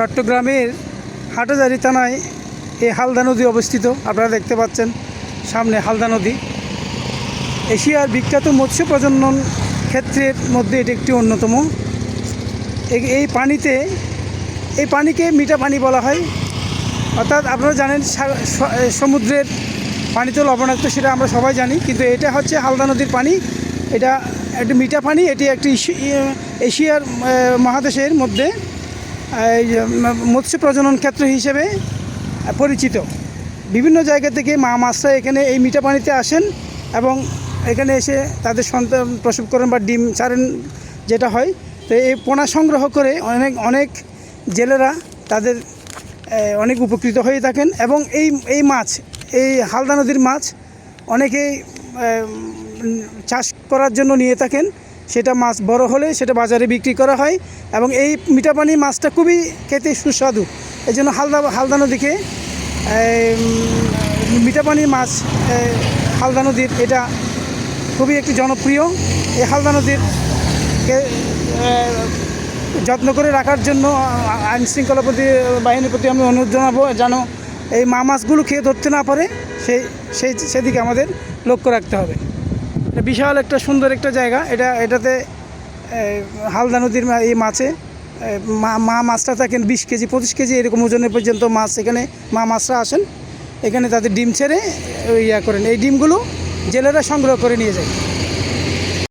চট্টগ্রামের হাটাজারি থানায় এই হালদা নদী অবস্থিত। আপনারা দেখতে পাচ্ছেন সামনে হালদা নদী। এশিয়ার বিখ্যাত মৎস্য প্রজনন ক্ষেত্রের মধ্যে এটি একটি অন্যতম। এই- পানিতে, এই পানিকে মিঠা পানি বলা হয়। অর্থাৎ আপনারা জানেন সমুদ্রের পানি তো লবণাক্ত, সেটা আমরা সবাই জানি। কিন্তু এটা হচ্ছে হালদা নদীর পানি। এটা একটি মিঠা পানি, এটি একটি এশিয়ার মহাদেশের মধ্যে মৎস্য প্রজনন ক্ষেত্র হিসেবে পরিচিত। বিভিন্ন জায়গা থেকে মা মাছরা এখানে এই মিঠা পানিতে আসেন এবং এখানে এসে তাদের সন্তান প্রসব করেন বা ডিম ছাড়েন যেটা হয়। তো এই পোনা সংগ্রহ করে অনেক অনেক জেলেরা তাদের অনেক উপকৃত হয়ে থাকেন এবং এই এই মাছ, এই হালদা নদীর মাছ অনেকেই চাষ করার জন্য নিয়ে থাকেন। সেটা মাছ বড় হলে সেটা বাজারে বিক্রি করা হয় এবং এই মিঠা পানি মাছটা খুবই খেতে সুস্বাদু। এই জন্য হালদা হালদা নদীকে এই, উম, মিঠা পানির মাছ হালদা নদীর এটা খুবই একটি জনপ্রিয়। এই হালদা নদীর যত্ন করে রাখার জন্য আইন শৃঙ্খলা প্রতি বাহিনীর প্রতি আমি অনুরোধ জানাব যেন এই মা মাছগুলো খেয়ে ধরতে না পারে। সেই সেই সেদিকে আমাদের লক্ষ্য রাখতে হবে। বিশাল একটা সুন্দর একটা জায়গা। এটা, এটাতে হালদা নদীর এই মাছে মা মাছটা থাকেন বিশ কেজি, পঁচিশ কেজি এরকম ওজনের পর্যন্ত মাছ এখানে, মা মাছরা আসেন। এখানে তাদের ডিম ছেড়ে ইয়া করেন। এই ডিমগুলো জেলেরা সংগ্রহ করে নিয়ে যায়।